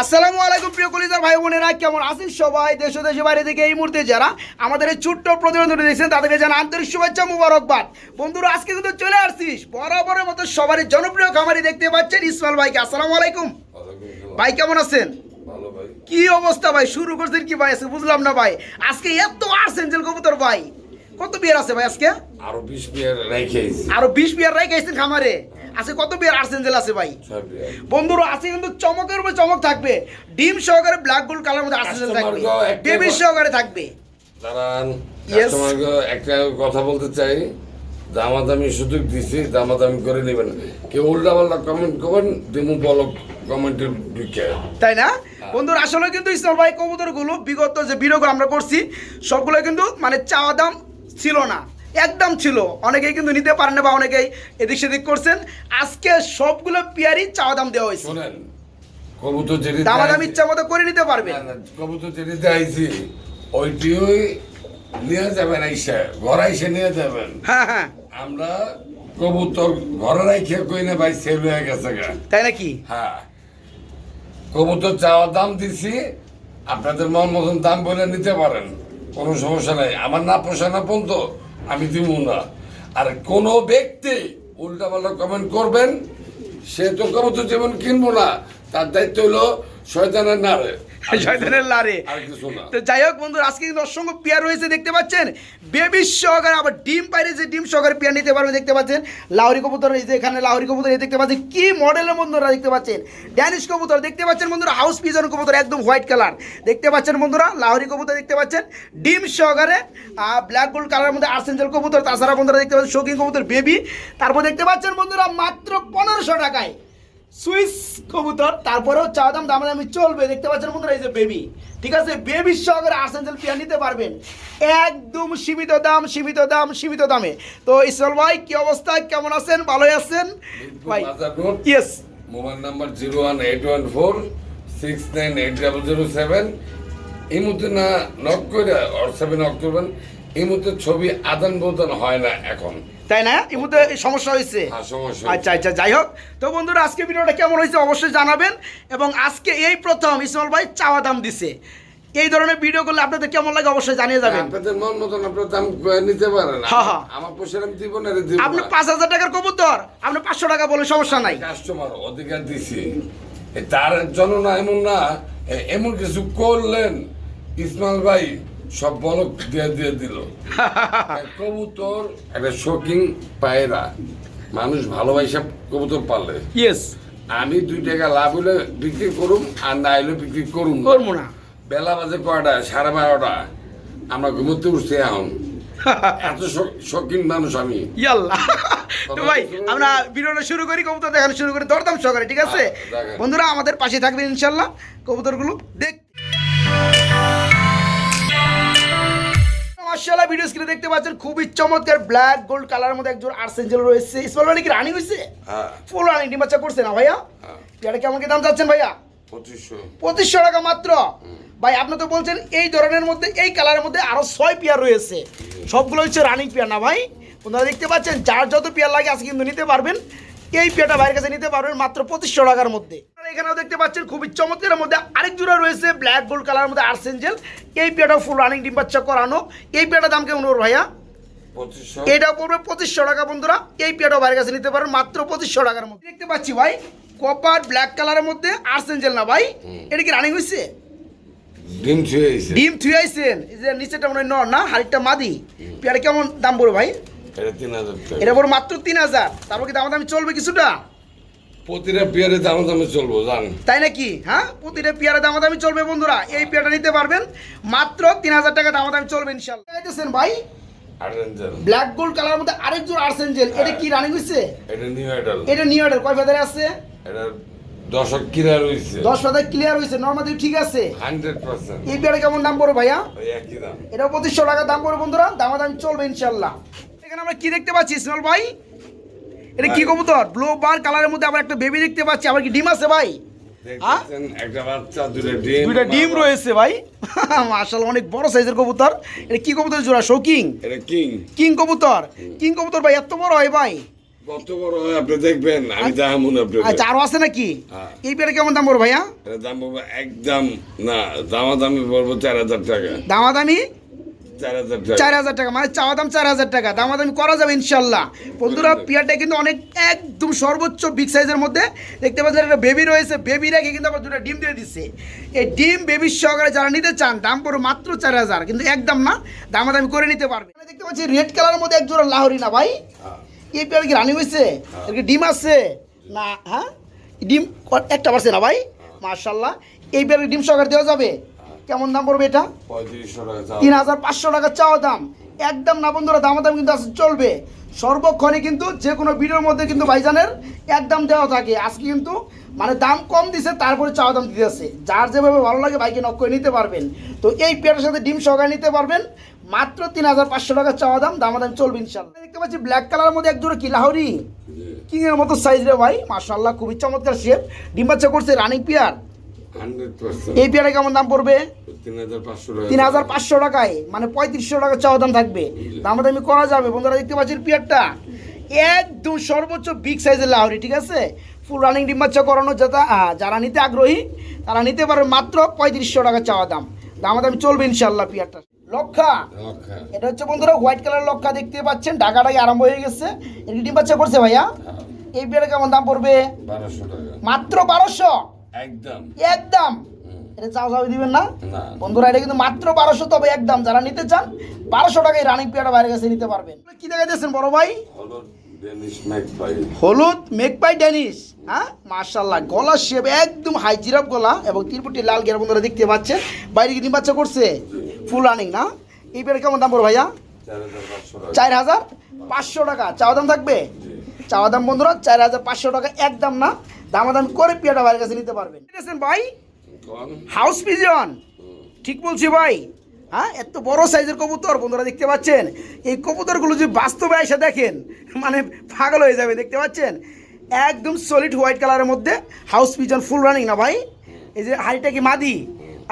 আসসালামু আলাইকুম প্রিয় কলিজার ভাই বোনেরা কেমন আছেন সবাই? দেশ ও দেশের বাইরে থেকে এই মুহূর্তে যারা আমাদের এই ছোট্ট প্রতিবেদনটি দেখছেন তাদেরকে জানা আন্তরিক শুভেচ্ছা মুবারকবাদ। বন্ধুরা আজকে কিন্তু চলে আসছিস বরাবরের মতো সবারই জনপ্রিয় খামারি দেখতে পাচ্ছেন ইসমাইল ভাইকে। আসসালামু আলাইকুম। ভাই কেমন আছেন? কি অবস্থা ভাই? শুরু করছেন কি ভাই? আজকে বুঝলাম না ভাই। আজকে এত আর্সেঞ্জেল কবুতর ভাই। কত বিয়ার আছে ভাই আজকে? আরও বিশ বিয়ার রেখেছি আরও বিশ বিয়ার রাই খাইছেন খামারে? আজকে কত বিয়ার আর্সেঞ্জেল আছে ভাই? বন্ধুরা আজকে কিন্তু চমকের উপর চমক থাকবে। ডিম সহকারে ব্ল্যাক গোল্ড কালার মধ্যে আর্সেঞ্জেল থাকবে। বেবি সহকারে থাকবে। দাঁড়ান. কাস্টমারকে একটা কথা বলতে চাই। দামাদামি সুযোগ দিছি দামাদামি করে নেবেন। কেউ উল্টা পাল্টা কমেন্ট করবেন দিমু বলো কমেন্টের ঢুকে তাই না? বন্ধুরা আসলে কিন্তু ইসলাম ভাই কবুতরগুলো বিগত যে ভিডিওগুলো আমরা করছি সবগুলো কিন্তু মানে চাওয়া দাম ছিল না। একদম ছিল। অনেকেই কিন্তু নিতে পারেন না বা অনেকেই এদিক সেদিক করছেন। আজকে সবগুলো পেয়ারই চাওয়া দাম দেওয়া হয়েছে। শোনেন কবুতর যেটি দামাদাম ইচ্ছা মতো করে নিতে না, কবুতর যেটি দেখাইছি ওইটিও নিয়ে যাবেন আইসা ঘর আইসা নিয়ে যাবেন। হ্যাঁ হ্যাঁ। আমরা কবুতর ঘরে রাইখে কই না ভাই সেল হয়ে গেছে গা। তাই নাকি? হ্যাঁ। কবুতর চাওয়ার দাম দিছি আপনাদের মন মতন দাম বলে নিতে পারেন। কোনো সমস্যা নাই। আমার না পোষা না পর্যন্ত আমি দিব না। আর কোনো ব্যক্তি উল্টা পাল্টা কমেন্ট করবেন, সে তো কবুতর যেমন কিনবো না, তার দায়িত্ব হলো শয়তানের নারে। শয়তানের লারে। তো যাই হোক বন্ধুরা আজকে কিন্তু অসংখ্য পেয়ার রয়েছে দেখতে পাচ্ছেন? বেবি সহকারে আবার ডিম পাইরে যে ডিম সহকারে পেয়ার নিতে পারবে দেখতে পাচ্ছেন? লাহরি কবুতর এই যে এখানে লাহরি কবুতর এই দেখতে পাচ্ছেন। কি মডেলের বন্ধুরা দেখতে পাচ্ছেন? ড্যানিশ কবুতর দেখতে পাচ্ছেন বন্ধুরা? হাউস পিজন কবুতর একদম হোয়াইট কালার দেখতে পাচ্ছেন বন্ধুরা? লাহরি কবুতর দেখতে পাচ্ছেন? ডিম সহকারে ব্ল্যাক গোল্ড কালারের মধ্যে আর্সেঞ্জেল কবুতর তাছাড়া বন্ধুরা দেখতে পাচ্ছেন শৌখিন কবুতর বেবি তারপর দেখতে পাচ্ছেন বন্ধুরা মাত্র পনেরোশো টাকায় সুইস কবুতর তারপরেও চা দাম দামাদামি চলবে। দেখতে পাচ্ছেন বন্ধুরা এই যে বেবি ঠিক আছে বেবি সহকারে আর্সেঞ্জেল পেয়ার নিতে পারবেন। একদম সীমিত দাম সীমিত দাম সীমিত দামে। তো ইসল ভাই কি অবস্থা? কেমন আছেন? ভালোই আছেন? ভাই yes mobile number zero one eight one four six nine eight double zero seven এই মুহূর্তে না নক করে হোয়াটসঅ্যাপে নক করবেন। এই মুহূর্তে ছবি আদান প্রদান হয় না এখন। তাই না? এই মুহূর্তে এই সমস্যা হয়েছে? হ্যাঁ, আচ্ছা আচ্ছা যাই হোক। তো বন্ধুরা আজকে ভিডিওটা কেমন হয়েছে অবশ্যই জানাবেন। এবং আজকে এই প্রথম ইসমাল ভাই চাওয়া দাম দিছে। এই ধরনের ভিডিও করলে আপনাদের কেমন লাগে অবশ্যই জানিয়ে যাবেন। আপনাদের মন মতন আপনার দাম নিতে পারেন। হ্যাঁ, হ্যাঁ। আমার পয়সা আমি দিব না। দিব আপনি পাঁচ হাজার টাকার কবুতর আপনি পাঁচশো টাকা বলে সমস্যা নাই। কাস্টমার অধিকার দিছি। এ তার জন্য না এমন না এমন কিছু করলেন। ইসমাইল ভাই সব বলক দিয়ে দিয়ে দিল। কবুতর একটা শৌখিন পায়রা। মানুষ ভালোবাসা কবুতর পালে ইয়েস আমি দুই টাকা লাভ হলে বিক্রি করুম আর না হলে বিক্রি করুম করব না। বেলা বাজে কয়টা? সাড়ে বারোটা। আমরা ঘুমোতে উঠছি এখন। এত শৌখিন মানুষ আমি। ইয়াল্লা। তো ভাই আমরা ভিডিওটা শুরু করি কবুতর দেখানো শুরু করি। দরদাম সহকারে ঠিক আছে? বন্ধুরা আমাদের পাশে থাকবেন ইনশাল্লাহ কবুতরগুলো। দেখ মার্শাল্লাহ ভিডিও স্ক্রিনে দেখতে পাচ্ছেন খুবই চমৎকার ব্ল্যাক গোল্ড কালারের মধ্যে একজন আর্সেঞ্জেল রয়েছে। ইসমাল ভাই কি রানি হয়েছে হ্যাঁ। ফুল রানি ডিম বাচ্চা করছে না ভাইয়া? হ্যাঁ। এটা কেমন কি দাম চাচ্ছেন ভাইয়া? পঁচিশশো। টাকা মাত্র। ভাই আপনি তো বলছেন এই ধরনের মধ্যে এই কালারের মধ্যে আরও ছয় পেয়ার রয়েছে। সবগুলো হচ্ছে রানিং পেয়ার না ভাই? আপনারা দেখতে পাচ্ছেন যার যত পেয়ার লাগে আজকে কিন্তু নিতে পারবেন। এই পেয়ারটা ভাইয়ের কাছে নিতে পারবেন মাত্র পঁচিশশো টাকার মধ্যে। এখানেও দেখতে পাচ্ছেন খুবই চমৎকারের মধ্যে আরেক জোড়া রয়েছে ব্ল্যাক গোল্ড কালারের মধ্যে আর্সেঞ্জেল এই পেয়ারটাও ফুল রানিং ডিম বাচ্চা করানো। এই পেয়ারটার দাম কেমন ওর ভাইয়া? পঁচিশশো। এটা পড়বে পঁচিশশো টাকা বন্ধুরা। এই পেয়ারটাও বাইরের কাছে নিতে পারেন মাত্র পঁচিশশো টাকার মধ্যে। দেখতে পাচ্ছি ভাই কপার ব্ল্যাক কালারের মধ্যে আর্সেঞ্জেল না ভাই? এটা কি রানিং হয়েছে ডিম ডিম থুয়ে আইছেন এই যে নিচেটা মনে হয় নর না হাড়িটা মাদি। পেয়ারা কেমন দাম পড়বে ভাই? এটা তিন হাজার টাকা। এটা পড়বে মাত্র তিন হাজার। তারপর কি দাম দামি চলবে কিছুটা? প্রতিটা পিয়ারে দাম দামে চলবো জান। তাই নাকি? হ্যাঁ? প্রতিটা পেয়ারা দাম দামি চলবে বন্ধুরা। এই পেয়ারটা নিতে পারবেন। মাত্র তিন হাজার টাকা দাম দামি চলবে ইনশাল্লাহ ভাই ব্ল্যাক গোল্ড কালার মধ্যে আরেক জোর আর্সেঞ্জেল এটা কি রানিং হয়েছে এটা নিউ আইডল এটা নিউ অর্ডার কয় ফেদারে আছে? এটা দশক কিরা রয়েছে দশ ফেদার ক্লিয়ার হয়েছে নর্মালি ঠিক আছে। Hundred percent. এই পেয়ারা কেমন দাম পড়বে ভাইয়া? ওই একই দাম। এটা পঁচিশশো টাকা দাম পড়বে বন্ধুরা। দামাদামি চলবে ইনশাল্লাহ এখানে আমরা কি দেখতে পাচ্ছি ইসমাল ভাই? এটা কি কবুতর? ব্লু বার কালারের মধ্যে আবার একটা বেবি দেখতে পাচ্ছি। আবার কি ডিম আছে ভাই? দেখতেছেন একটা বাচ্চা দুটো ডিম দুইটা ডিম রয়েছে ভাই। অনেক বড় সাইজের কবুতর। এটা কি কবুতর জোড়া? শৌকিং? কিং। কিং কবুতর? কিং কবুতর ভাই এত বড় হয় ভাই। কত বড় হয় আপনি দেখবেন আমি আচ্ছা আরও আছে নাকি? হ্যাঁ। এই পেয়ারা কেমন দাম পড়বে ভাইয়া? দাম পড়বে একদম না দামাদামি পড়ব চার হাজার টাকা। দামাদামি? চার হাজার টাকা। মানে চাওয়া দাম চার হাজার টাকা। দামাদামি করা যাবে ইনশাল্লাহ। বন্ধুরা পেয়ারটা কিন্তু অনেক একদম সর্বোচ্চ বিগ সাইজের মধ্যে। দেখতে পাচ্ছেন একটা বেবি রয়েছে। বেবি রেখে কিন্তু আবার দুটো ডিম দিয়ে দিচ্ছে এই ডিম বেবির সহকারে যারা নিতে চান দাম পড়ো মাত্র চার হাজার। কিন্তু একদম না দামাদামি করে নিতে পারবে। দেখতে পাচ্ছি রেড কালারের মধ্যে এক জোড়া লাহরি না ভাই? হ্যাঁ। এই পেয়ার কি রানি হয়েছে ডিম আছে? না হ্যাঁ? ডিম একটা পারছে না ভাই? মার্শাল্লাহ এই পেয়ারের ডিম সহকারে দেওয়া যাবে? কেমন দাম পড়বে এটা। তিন হাজার পাঁচশো টাকা চাওয়া দাম। একদম না বন্ধুরা দামাদাম কিন্তু চলবে। সর্বক্ষণে কিন্তু যে কোনো ভিডিওর মধ্যে কিন্তু ভাইজানের একদম দেওয়া থাকে। আজকে কিন্তু মানে দাম কম দিছে তারপরে চাওয়া দাম দিতেছে যার যেভাবে ভালো লাগে ভাইকে নক করে নিতে পারবেন। তো এই পেয়ারের সাথে ডিম সহকারে নিতে পারবেন। মাত্র তিন হাজার পাঁচশো টাকা চাওয়া দাম দামাদাম চলবে ইনশাল্লাহ দেখতে পাচ্ছি ব্ল্যাক কালারের মধ্যে এক জোড়া কি লাহরি? কিং এর মতো সাইজ রে ভাই মাশাল্লাহ খুবই চমৎকার শেপ ডিম বাচ্চা করছে রানিং পেয়ার 100% এই পেয়ারে কেমন দাম পড়বে? তিন হাজার পাঁচশো টাকায় মানে পঁয়ত্রিশশো টাকা চাওয়া দাম থাকবে। দামাদামি করা যাবে। বন্ধুরা দেখতে পাচ্ছেন পিয়ারটা। একদম সর্বোচ্চ বিগ সাইজের লাহরি ঠিক আছে? ফুল রানিং ডিম বাচ্চা করানো যাতা যারা নিতে আগ্রহী তারা নিতে পারবে মাত্র পঁয়ত্রিশশো টাকা চাওয়া দাম। দামাদামি চলবে ইনশাল্লাহ পিয়ারটা। লক্ষা। এটা হচ্ছে বন্ধুরা হোয়াইট কালার লক্ষা দেখতে পাচ্ছেন। ঢাকাটাই আরম্ভ হয়ে গেছে। এর কি ডিম বাচ্চা করছে ভাইয়া? হ্যাঁ, এই পিয়ারে কেমন দাম পড়বে? মাত্র বারোশো। একদম। একদম। এটা চাও চাও দিবেন না? বন্ধুরা এটা কিন্তু মাত্র বারোশো তবে একদম যারা নিতে চান বারোশো টাকায় রানিং পেয়ারা বাইরে কাছে নিতে পারবেন। কি দেখাইতেছেন বড় ভাই? হলুদ মেকপাই ড্যানিশ হ্যাঁ? মার্শাল্লাহ গলার শেপ একদম হাই জিরাপ গলা এবং তিরপুটি লাল গের বন্ধুরা দেখতে পাচ্ছেন। বাইরে কি বাচ্চা করছে? ফুল রানিং না? এই পেয়ারা কেমন দাম পড়ো ভাইয়া? চার হাজার পাঁচশো টাকা। চাওয়া দাম থাকবে? চাওয়া দাম বন্ধুরা চার হাজার পাঁচশো টাকা একদম না? দামাদাম করে পেয়ারা বাইরের কাছে নিতে পারবেন। ভাই? হাউস পিজন ঠিক বলছি ভাই। হ্যাঁ এত বড় সাইজের কবুতর বন্ধুরা দেখতে পাচ্ছেন? এই কবুতরগুলো যদি বাস্তবে এসে দেখেন মানে পাগল হয়ে যাবে দেখতে পাচ্ছেন? একদম সলিড হোয়াইট কালারের মধ্যে হাউস পিজন ফুল রানিং না ভাই? এই যে হাড়িটা কি মাদি?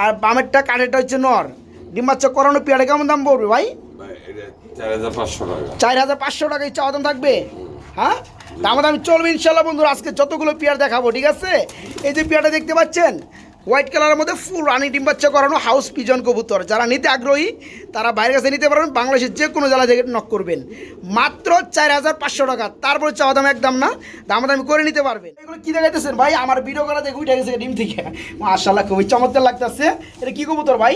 আর বামেরটা কাঠেরটা হচ্ছে নর। ডিম বাচ্চা করানো পেয়ারে কেমন দাম পড়বে ভাই? চার হাজার পাঁচশো টাকা। চার হাজার পাঁচশো টাকায় চাওয়া দাম থাকবে? হ্যাঁ? দাম দাম চলবে ইনশাল্লাহ বন্ধুরা আজকে যতগুলো পেয়ার দেখাবো ঠিক আছে? এই যে পেয়ারটা দেখতে পাচ্ছেন হোয়াইট কালারের মধ্যে ফুল রানি ডিম বাচ্চা করানো হাউস পিজন কবুতর। যারা নিতে আগ্রহী তারা বাইরের কাছে নিতে পারবেন বাংলাদেশের যে কোনো জেলা থেকে নক করবেন। মাত্র চার হাজার পাঁচশো টাকা তারপরে চাওয়া দাম একদম না দাম দামি করে নিতে পারবেন। এগুলো কি দেখাইতেছেন ভাই? আমার ভিডিও করা দেখে উঠে গেছে ডিম থেকে। মাশাল্লাহ খুবই চমৎকার লাগতেছে। এটা কি কবুতর ভাই?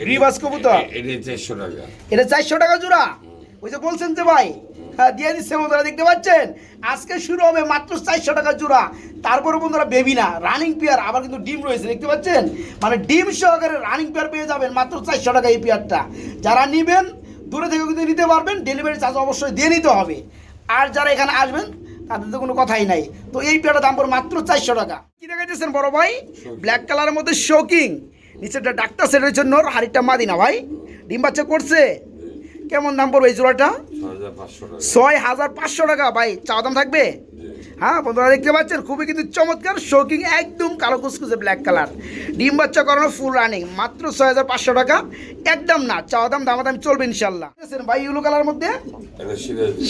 গিরিবাজ কবুতর? এটা 400 টাকা। এটা চারশো টাকা জোড়া? ওই যে বলছেন যে ভাই হ্যাঁ দিয়ে দিচ্ছে বন্ধুরা, দেখতে পাচ্ছেন? আজকে শুরু হবে মাত্র চারশো টাকা জোড়া। তারপরে বন্ধুরা বেবি না রানিং পেয়ার আবার কিন্তু ডিম রয়েছে, দেখতে পাচ্ছেন? মানে ডিম সহকারে রানিং পেয়ার পেয়ে যাবেন মাত্র চারশো টাকা এই পেয়ারটা যারা নিবেন, দূরে থেকে কিন্তু নিতে পারবেন ডেলিভারি চার্জ অবশ্যই দিয়ে নিতে হবে। আর যারা এখানে আসবেন, তাদের তো কোনো কথাই নাই। তো এই পেয়ারটার দাম পড়ে মাত্র চারশো টাকা। কি দেখাইতেছেন বড় ভাই? ব্ল্যাক কালারের মধ্যে শোকিং নিচেরটা ডাক্তার সেটের জন্য হাড়িটা মাদিনা ভাই। ডিম বাচ্চা করছে। কেমন দাম পড়বে এই জোড়াটা? ছয় হাজার পাঁচশো টাকা। ভাই চাওয়া দাম থাকবে? হ্যাঁ বন্ধুরা দেখতে পাচ্ছেন খুবই কিন্তু চমৎকার শোকিং একদম কালো কুসকুসে ব্ল্যাক কালার ডিম বাচ্চা করানো ফুল রানিং মাত্র ছয় হাজার পাঁচশো টাকা। একদম না চাওয়া দাম দাম চলবে ইনশাল্লাহ দেখছেন ভাই ইউলো কালার মধ্যে?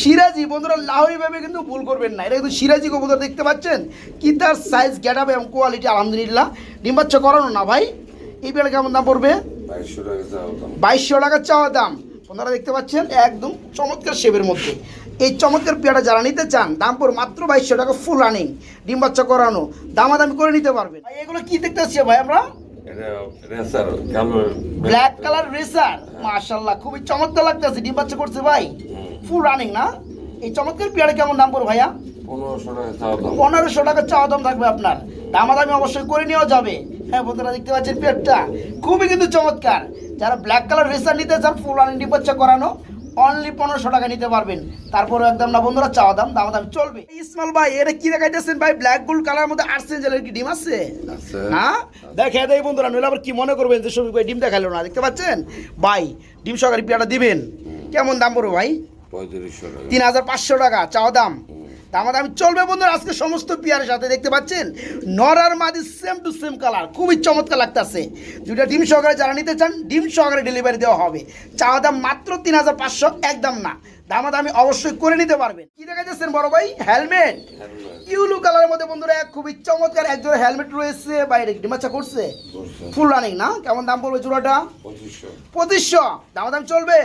সিরাজি। বন্ধুরা লাহরি ভাবে কিন্তু ভুল করবেন না। এটা কিন্তু সিরাজি কবুতর দেখতে পাচ্ছেন? কি তার সাইজ গেট এবং কোয়ালিটি আলহামদুলিল্লাহ। ডিম বাচ্চা করানো না ভাই। এই বেলা কেমন দাম পড়বে? 2200 টাকা চাও দাম। বাইশশো টাকা চাওয়া দাম। আপনারা দেখতে পাচ্ছেন একদম চমৎকার শেপের মধ্যে। এই চমৎকার পেয়ারা যারা নিতে চান দাম পড়ে মাত্র বাইশশো টাকা ফুল রানিং ডিম বাচ্চা করানো দামাদামি করে নিতে পারবেন। এগুলো কি দেখতে পাচ্ছি ভাই আমরা? এটা রেসার কালো ব্ল্যাক কালার রেসার। মাশাল্লাহ খুবই চমৎকার লাগতেছে ডিম বাচ্চা করছে ভাই। ফুল রানিং না? এই চমৎকার পেয়ারা কেমন দাম পড়বে ভাইয়া? 1500 টাকা পনেরোশো টাকা চাওয়া দাম থাকবে আপনার। দামাদামি অবশ্যই করে নেওয়া যাবে। হ্যাঁ বন্ধুরা দেখতে পাচ্ছেন পেটটা খুবই কিন্তু চমৎকার। যারা ব্ল্যাক কালার রেসার নিতে চান ফুল রানিং ডিবাচ্চা করানো অনলি পনেরোশো টাকা নিতে পারবেন। তারপরে একদম না বন্ধুরা চাওয়া দাম দাম দাম চলবে ইসমাল ভাই এটা কি দেখাইতেছেন ভাই? ব্ল্যাক গোল্ড কালার মধ্যে আর্সেঞ্জেলের কি ডিম আছে? হ্যাঁ দেখে দেয় বন্ধুরা নইলে আবার কি মনে করবেন যে সবই ভাই ডিম দেখাল না দেখতে পাচ্ছেন? ভাই ডিম সহকারে পেয়াটা দিবেন। কেমন দাম পড়বে ভাই? 3500 টাকা। তিন হাজার পাঁচশো টাকা চাওয়া দাম? দামাদামি চলবে বন্ধুরা আজকে সমস্ত পেয়ারের সাথে দেখতে পাচ্ছেন নর আর মাদি সেম টু সেম কালার খুবই চমৎকার লাগতেছে। দুইটা ডিম সহকারে যারা নিতে চান ডিম সহকারে ডেলিভারি দেওয়া হবে। চাওয়া দাম মাত্র তিন হাজার পাঁচশো একদম না। দামা দামি অবশ্যই করে নিতে পারবেন। কি দেখা যাচ্ছেন বড় ভাই? হেলমেট ইউলু কালারের মধ্যে বন্ধুরা এক খুবই চমৎকার একজন হেলমেট রয়েছে। বাইরে ডিমাচ্ছা করছে? ফুল রানিং না? কেমন দাম পড়বে জোড়াটা? পঁচিশশো। পঁচিশশো। দামাদাম চলবে?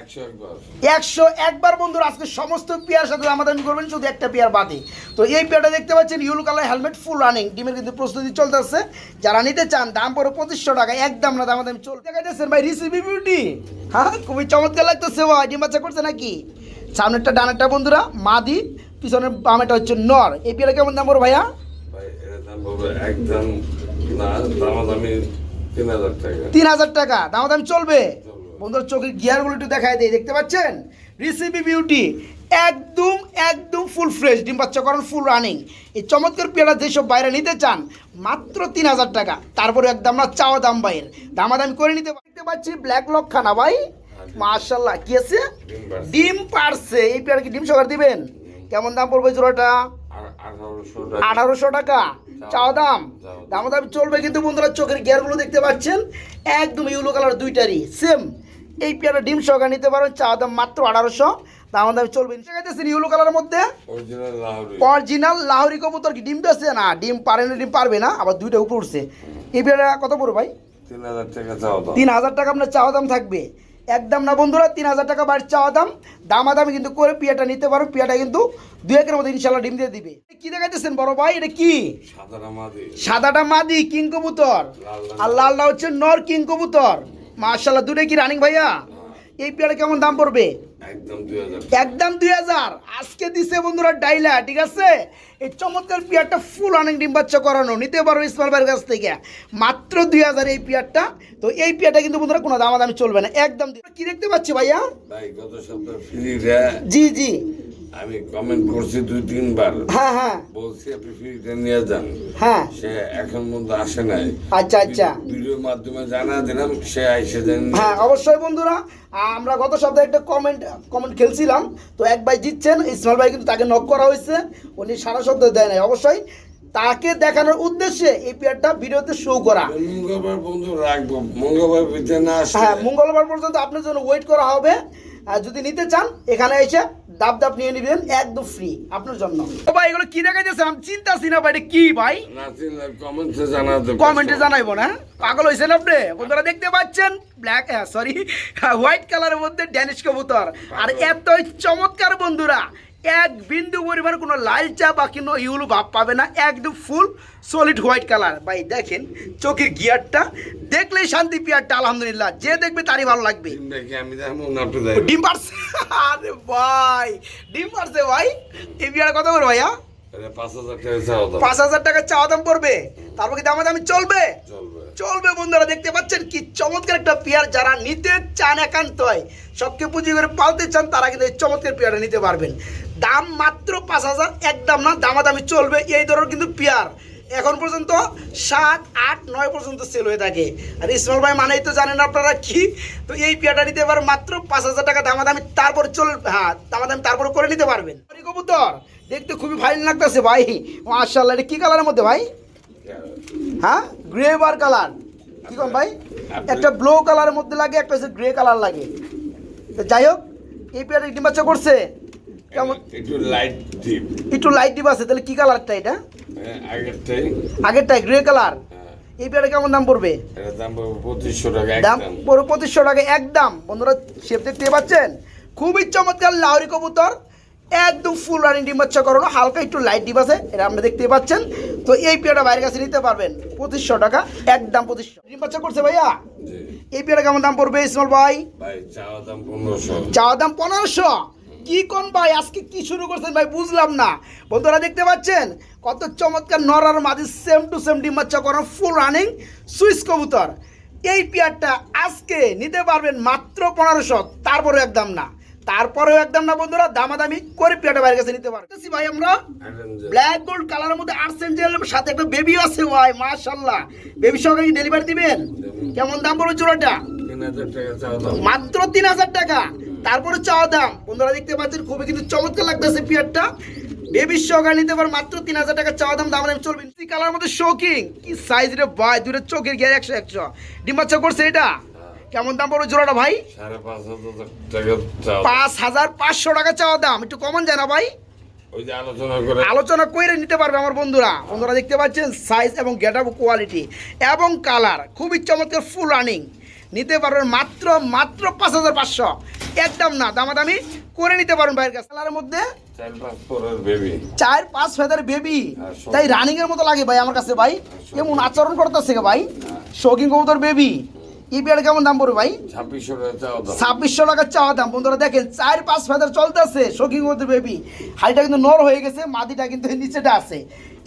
একশো একবার। বন্ধুরা আজকে সমস্ত পেয়ার সাথে দামাদামি করবেন শুধু একটা পেয়ার বাদে। তো এই পেয়ারটা দেখতে পাচ্ছেন yellow colour helmet full running ডিমের কিন্তু প্রস্তুতি চলতেছে। যারা নিতে চান দাম পড়ে পঁচিশশো টাকা একদম না দামাদামি চলতে দেখা ভাই রিসিভি বিউটি হ্যাঁ খুবই চমৎকার লাগতেছে ভাই ডিম বাচ্চা করছে নাকি? সামনেরটা ডানেরটা বন্ধুরা মাদি পিছনের বামেটা হচ্ছে নর। এই পেয়ারা কেমন দাম পড়ো ভাইয়া? দাম একদম তিন হাজার টাকা। হাজার দামাদামি চলবে। বন্ধুর চোখের গিয়ারগুলো একটু দেখায় দেয় দেখতে পাচ্ছেন? রিসিপি বিউটি একদম একদম ফুল ফ্রেশ ডিম বাচ্চা করেন ফুল রানিং এই চমৎকার পেয়ারা যেসব বাইরে নিতে চান মাত্র তিন হাজার টাকা। তারপরে একদম না চাওয়া দাম বাইরের। দামাদামি করে নিতে দেখতে পাচ্ছি ব্ল্যাক লক খানা ভাই। মার্শাল্লাহ কি আছে? ডিম পারছে। এই পেয়ারা কি ডিম সকার দিবেন? কেমন দাম পড়বে জোড়াটা? আঠারোশো টাকা। চাওয়া দাম। দাম? দাম। চলবে কিন্তু বন্ধুরা চোখের গিয়ারগুলো দেখতে পাচ্ছেন। একদম ইউলো কালার দুইটারই সেম এই পেয়ারা ডিম সহকারে নিতে পারেন চা দাম মাত্র আঠারোশো। দাম দাম চলবে। দেখাইতেছেন ইউলো কালারের মধ্যে? অরিজিনাল লাহোরি। অরিজিনাল লাহোরি কবুতর কি? ডিম পেয়েছে না? ডিম পারে না ডিম পারবে না। আবার দুইটা উপরে উঠছে। এই পেয়ারা কত পড়বে ভাই? তিন হাজার টাকা আপনার চাওয়া দাম থাকবে। একদম না বন্ধুরা তিন হাজার টাকা বাড়ির চাওয়া দাম। দামাদামি কিন্তু করে পিয়াটা নিতে পারো পিয়াটা কিন্তু দু একের মধ্যে ইনশাল্লাহ ডিম দিয়ে দিবে। কি দেখাইতেছেন বড় ভাই? এটা কি? সাদাটা মাদি। কিং কবুতর। আর লালটা হচ্ছে নর কিং কবুতর। মার্শাল্লাহ দুটোই কি রানিং ভাইয়া? এই পেয়ারা কেমন দাম পড়বে? একদম দুই হাজার। আজকে দিছে বন্ধুরা ডাইলা ঠিক আছে? এই চমৎকার পেয়ারটা ফুল অনেক ডিম বাচ্চা করানো নিতে পারো ইসমাল ভাইয়ের কাছ থেকে। মাত্র দুই হাজার এই পেয়ারটা। তো এই পেয়ারটা কিন্তু বন্ধুরা কোনো দামাদামি চলবে না একদম কি দেখতে পাচ্ছি ভাইয়া? জি জি। আমি কমেন্ট করছি দুই তিনবার। হ্যাঁ হ্যাঁ। বলছি আপনি ফ্রিটা নিয়ে যান। হ্যাঁ। সে এখন পর্যন্ত আসে নাই। আচ্ছা আচ্ছা। ভিডিওর মাধ্যমে জানা দিলাম সে আইসে দেন হ্যাঁ অবশ্যই বন্ধুরা আমরা গত সপ্তাহে একটা কমেন্ট কমেন্ট খেলছিলাম। তো এক ভাই জিতছেন ইসমাইল ভাই কিন্তু তাকে নক করা হয়েছে। উনি সারা শব্দ দেয় নাই। অবশ্যই তাকে দেখানোর উদ্দেশ্যে এই পেয়ারটা ভিডিওতে শো করা। মঙ্গলবার বন্ধু রাখব। মঙ্গলবার না হ্যাঁ মঙ্গলবার পর্যন্ত আপনার জন্য ওয়েট করা হবে। যদি নিতে চান এখানে এসে দাপ দাপ নিয়ে নেবেন একদম ফ্রি আপনার জন্য। ও ভাই এগুলো কি দেখাইতেছে? আমি চিন্তা না ভাই এটা কি ভাই? কমেন্টে জানাতে কমেন্টে জানাইবো না পাগল হয়েছেন আপনি? বন্ধুরা দেখতে পাচ্ছেন? ব্ল্যাক সরি হোয়াইট কালারের মধ্যে ড্যানিশ কবুতর। আর এত চমৎকার বন্ধুরা এক বিন্দু পরিমাণ কোনো লাল চা বা কোনো ইউলু ভাব পাবে না একদম ফুল সলিড হোয়াইট কালার ভাই দেখেন চোখের গিয়ারটা দেখলেই শান্তি পিয়ারটা আলহামদুলিল্লাহ। যে দেখবে তারই ভালো লাগবে। ডিম পারছে? আরে ভাই ডিম পারছে ভাই? এই বিয়ার কত করে ভাইয়া? পাঁচ হাজার টাকা চাও দাম। পাঁচ হাজার টাকা চাওয়া দাম পড়বে। তারপর কি দামাদামি চলবে? চলবে। চলবে বন্ধুরা দেখতে পাচ্ছেন কি চমৎকার একটা পেয়ার। যারা নিতে চান একান্ত হয় সবকে পুঁজি করে পালতে চান তারা কিন্তু এই চমৎকার পেয়ারটা নিতে পারবেন। দাম মাত্র পাঁচ হাজার একদম না, দামাদামি চলবে, এই ধরনের কিন্তু পেয়ার এখন পর্যন্ত সাত, আট, নয় পর্যন্ত সেল হয়ে থাকে। আর ইসমাল ভাই মানেই তো জানেন আপনারা কি? তো এই পেয়ারটা নিতে পারেন মাত্র পাঁচ হাজার টাকা দামাদামি তারপর চল হ্যাঁ দামাদামি তারপর করে নিতে পারবেন। কবুতর, দেখতে খুবই ভালো লাগতেছে ভাই। মার্শাল্লাহ এটা কি কালারের মধ্যে ভাই? হ্যাঁ গ্রে বার কালার কি কোন ভাই? একটা ব্লু কালারের মধ্যে লাগে, একটা হচ্ছে গ্রে কালার লাগে। যাই হোক, এই পেয়ারে ডিম বাচ্চা করছে। কেমন? একটু লাইট ডিপ একটু লাইট ডিপ আছে তাহলে কি কালারটা এটা? আগেরটাই। আগেরটাই গ্রে কালার হ্যাঁ, এই পেয়ারে কেমন দাম পড়বে? দাম পড়বে পঁচিশশো টাকা দাম একদম পঁচিশশো টাকা একদম। বন্ধুরা শেপ দেখতে পাচ্ছেন? খুবই চমৎকার লাউরি কবুতর। একদম ফুল রানিং ডিম বাচ্চা করানো হালকা একটু লাইট ডিপ আছে এটা আপনি দেখতে পাচ্ছেন। তো এই পেয়ারটা বাইরের কাছে নিতে পারবেন পঁচিশশো টাকা একদম পঁচিশশো। ডিম বাচ্চা করছে ভাইয়া? এই পেয়ারা কেমন দাম পড়বে ইসমাল ভাই ভাই চাওয়া দাম পনেরোশো। চাওয়া দাম পনেরোশো। কি কোন ভাই? আজকে কি শুরু করছেন ভাই? বুঝলাম না। বন্ধুরা দেখতে পাচ্ছেন? কত চমৎকার নরার মাঝে সেম টু সেম ডিম বাচ্চা করানো ফুল রানিং সুইস কবুতর। এই পেয়ারটা আজকে নিতে পারবেন মাত্র পনেরোশো। তারপরেও একদম না। তারপরেও একদম না বন্ধুরা। দামাদামি করে পেয়ারটা বাইরের কাছে নিতে দেখছি ভাই আমরা ব্ল্যাক গোল্ড কালারের মধ্যে আর্টস সাথে একটা বেবিও আছে ভাই মাশাল্লাহ বেবি সহকারে ডেলিভারি দিবেন? কেমন দাম পড়বে জোড়াটা মাত্র তিন হাজার টাকা। তারপরে চাওয়া দাম। বন্ধুরা দেখতে পাচ্ছেন খুবই কিন্তু চমৎকার লাগতেছে পিয়ারটা বেবি সহকারে নিতে পারো মাত্র তিন হাজার টাকা চাওয়া দাম দাম দাম চলবে কালার মধ্যে শোকিং কি সাইজ রে ভাই দুটো চোখের গিয়ে একশো একশো। ডিম বাচ্চা করছে এটা? কেমন দাম পড়বে জোড়াটা ভাই? পাঁচ হাজার পাঁচশো টাকা চাওয়া দাম। একটু কমন যায় না ভাই? আলোচনা করে আলোচনা করে নিতে পারবে আমার বন্ধুরা। বন্ধুরা দেখতে পাচ্ছেন সাইজ এবং গেট আপ কোয়ালিটি এবং কালার খুবই চমৎকার ফুল রানিং নিতে পারবেন মাত্র মাত্র পাঁচ হাজার পাঁচশো। একদম না দামাদামি করে নিতে পারেন ভাইয়ের কাছে। কালারের মধ্যে চার পাঁচ বেবি ফেদার বেবি হ্যাঁ, তাই রানিং এর মতো লাগে ভাই আমার কাছে ভাই। এমন কেমন আচরণ করতেছে ভাই? হ্যাঁ। শৌখিন কবুতর বেবি এই বিয়ার কেমন দাম পড়বে ভাই? ছাব্বিশশো টাকার চাওয়া দাম। বন্ধুরা দেখেন চার পাঁচ ফেদার চলতেছে শৌখিন কবুতর বেবি হাইটা কিন্তু নর হয়ে গেছে মাদিটা কিন্তু নিচেটা আছে।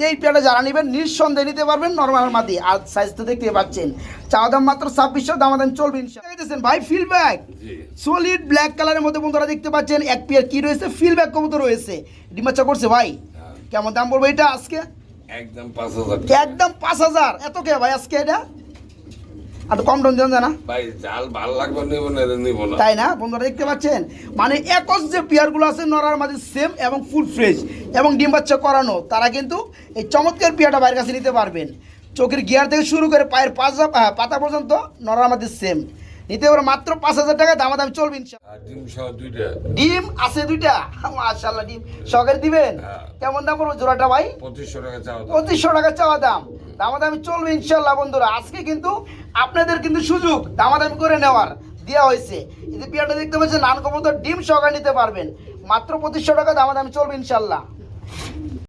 এই পেয়ারটা যারা নেবেন নিঃসন্দেহে নিতে পারবেন নর্মাল মাদি আর সাইজ তো দেখতে পাচ্ছেন। চাওয়া দাম মাত্র ছাব্বিশশো দাম দাম চলবে ইনশাআল্লাহ। ভাই জি। সলিড ব্ল্যাক কালারের মধ্যে বন্ধুরা দেখতে পাচ্ছেন এক পেয়ার কি রয়েছে? ফিল ব্যাগ কবুতর রয়েছে। ডিমাচা করছে ভাই। হ্যাঁ। কেমন দাম পড়বে এটা আজকে? একদম পাঁচ হাজার। একদম পাঁচ হাজার। এত কে ভাই আজকে এটা? আর কম দাম দেন না ভাই চাল ভালো লাগবে নিব না নিব না। তাই না? বন্ধুরা দেখতে পাচ্ছেন? মানে একজ যে পেয়ারগুলো আছে নরার মাঝে সেম এবং ফুল ফ্রেশ এবং ডিম বাচ্চা করানো তারা কিন্তু এই চমৎকার পেয়ারটা বাইরের কাছে নিতে পারবেন। চোখের গিয়ার থেকে শুরু করে পায়ের পাঁচা পাতা পর্যন্ত নরার মাঝে সেম নিতে পারে মাত্র পাঁচ হাজার টাকা দামাদামি চলবে ইনশাআল্লাহ। আর ডিম সহ দুইটা। ডিম আছে দুইটা? মাশাল্লাহ ডিম সহকারে দিবেন? হ্যাঁ। কেমন দাম পড়বে জোড়াটা ভাই? পঁচিশশো টাকা চাওয়া দাম। দামাদামি চলবে ইনশাল্লাহ বন্ধুরা। আজকে কিন্তু আপনাদের কিন্তু সুযোগ দামাদামি করে নেওয়ার দেওয়া হয়েছে। এই পিয়াটা দেখতে পাচ্ছেন, নান ডিম সহকারে নিতে পারবেন। মাত্র পঁচিশশো টাকা দামাদামি চলবে ইনশাল্লাহ